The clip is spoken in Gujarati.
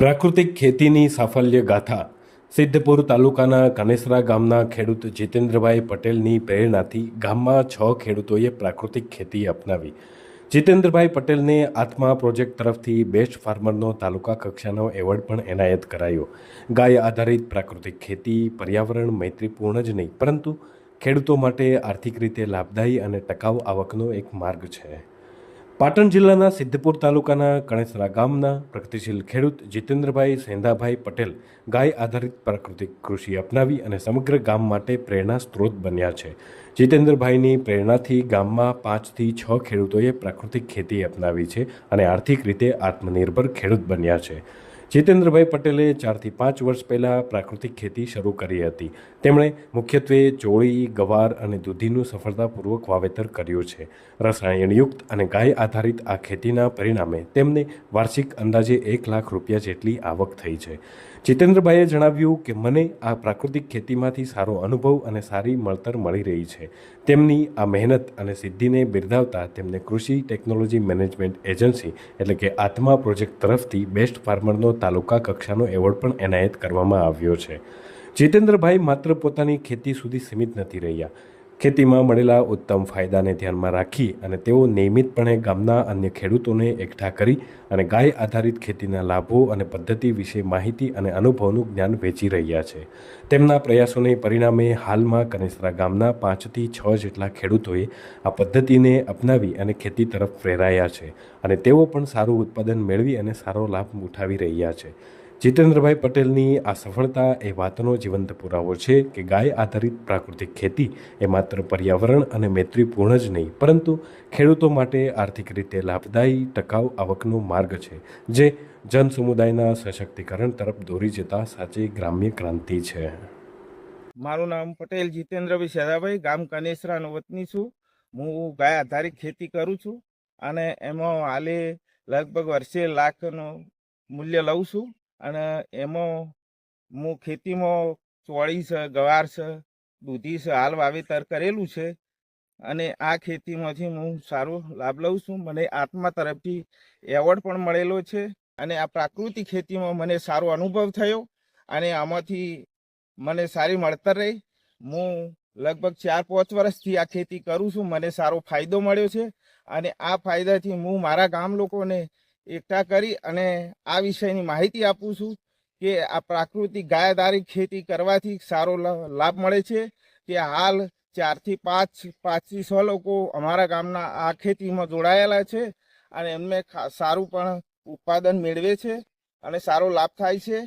પ્રાકૃતિક ખેતીની સાફલ્ય ગાથા સિદ્ધપુર તાલુકાના કનેસરા ગામના ખેડૂત જીતેન્દ્રભાઈ પટેલની પ્રેરણાથી ગામમાં છ ખેડૂતોએ પ્રાકૃતિક ખેતી અપનાવી. જીતેન્દ્રભાઈ પટેલને આત્મા પ્રોજેક્ટ તરફથી બેસ્ટ ફાર્મરનો તાલુકા કક્ષાનો એવોર્ડ પણ એનાયત કરાયો. ગાય આધારિત પ્રાકૃતિક ખેતી પર્યાવરણ મૈત્રીપૂર્ણ જ નહીં, પરંતુ ખેડૂતો માટે આર્થિક રીતે લાભદાયી અને ટકાઉ આવકનો એક માર્ગ છે. પાટણ જિલ્લાના સિદ્ધપુર તાલુકાના કણેસરા ગામના પ્રગતિશીલ ખેડૂત જીતેન્દ્રભાઈ સેંધાભાઈ પટેલ ગાય આધારિત પ્રાકૃતિક કૃષિ અપનાવી અને સમગ્ર ગામ માટે પ્રેરણા સ્ત્રોત બન્યા છે. જીતેન્દ્રભાઈની પ્રેરણાથી ગામમાં પાંચથી છ ખેડૂતોએ પ્રાકૃતિક ખેતી અપનાવી છે અને આર્થિક રીતે આત્મનિર્ભર ખેડૂત બન્યા છે. જીતેન્દ્રભાઈ પટેલે ચારથી પાંચ વર્ષ પહેલાં પ્રાકૃતિક ખેતી શરૂ કરી હતી. તેમણે મુખ્યત્વે ચોળી, ગવાર અને દૂધીનું સફળતાપૂર્વક વાવેતર કર્યું છે. રસાયણયુક્ત અને ગાય આધારિત આ ખેતીના પરિણામે તેમને વાર્ષિક અંદાજે એક લાખ રૂપિયા જેટલી આવક થઈ છે. જીતેન્દ્રભાઈએ જણાવ્યું કે, મને આ પ્રાકૃતિક ખેતીમાંથી સારો અનુભવ અને સારી મળતર મળી રહી છે. તેમની આ મહેનત અને સિદ્ધિને બિરદાવતા તેમને કૃષિ ટેકનોલોજી મેનેજમેન્ટ એજન્સી એટલે કે આત્મા પ્રોજેક્ટ તરફથી બેસ્ટ ફાર્મરનો તાલુકા કક્ષાનો એવોર્ડ પણ એનાયત કરવામાં આવ્યો છે. જીતેન્દ્રભાઈ માત્ર પોતાની ખેતી સુધી સીમિત નથી રહ્યા. ખેતીમાં મળેલા ઉત્તમ ફાયદાને ધ્યાનમાં રાખી અને તેઓ નિયમિતપણે ગામના અન્ય ખેડૂતોને એકઠા કરી અને ગાય આધારિત ખેતીના લાભો અને પદ્ધતિ વિશે માહિતી અને અનુભવનું જ્ઞાન વેચી રહ્યા છે. તેમના પ્રયાસોને પરિણામે હાલમાં કનેસરા ગામના પાંચથી છ જેટલા ખેડૂતોએ આ પદ્ધતિને અપનાવી અને ખેતી તરફ પ્રેરાયા છે અને તેઓ પણ સારું ઉત્પાદન મેળવી અને સારો લાભ ઉઠાવી રહ્યા છે. જીતેન્દ્રભાઈ પટેલની આ સફળતા એ વાતનો જીવંત પુરાવો છે કે ગાય આધારિત પ્રાકૃતિક ખેતી એ માત્ર પર્યાવરણ અને મૈત્રીપૂર્ણ જ નહીં, પરંતુ ખેડૂતો માટે આર્થિક રીતે લાભદાયી, ટકાઉ આવકનો માર્ગ છે, જે જન સમુદાયના સશક્તિકરણ તરફ દોરી જતા સાચી ગ્રામ્ય ક્રાંતિ છે. મારું નામ પટેલ જીતેન્દ્રભાઈ શેરાભાઈ ગામ કનેસરાનો વતની છું. હું ગાય આધારિત ખેતી કરું છું અને એમાં હાલે લગભગ વર્ષે લાખનું મૂલ્ય લઉં છું. અને એમાં હું ખેતીમાં ચોળી છે, ગવાર છે, દૂધી છે, હાલ વાવેતર કરેલું છે અને આ ખેતીમાંથી હું સારો લાભ લઉં છું. મને આત્મા તરફથી એવોર્ડ પણ મળેલો છે અને આ પ્રાકૃતિક ખેતીમાં મને સારો અનુભવ થયો અને આમાંથી મને સારી મળતર રહી. હું લગભગ ચાર પાંચ વર્ષથી આ ખેતી કરું છું. મને સારો ફાયદો મળ્યો છે અને આ ફાયદાથી હું મારા ગામ લોકોને એકઠા કરી અને આ વિષયની માહિતી આપું છું કે આ પ્રાકૃતિક ગાયધારી ખેતી કરવાથી સારો લાભ મળે છે કે હાલ ચારથી પાંચ, પાંચથી છ લોકો અમારા ગામના આ ખેતીમાં જોડાયેલા છે અને એમને સારું પણ ઉત્પાદન મેળવે છે અને સારો લાભ થાય છે.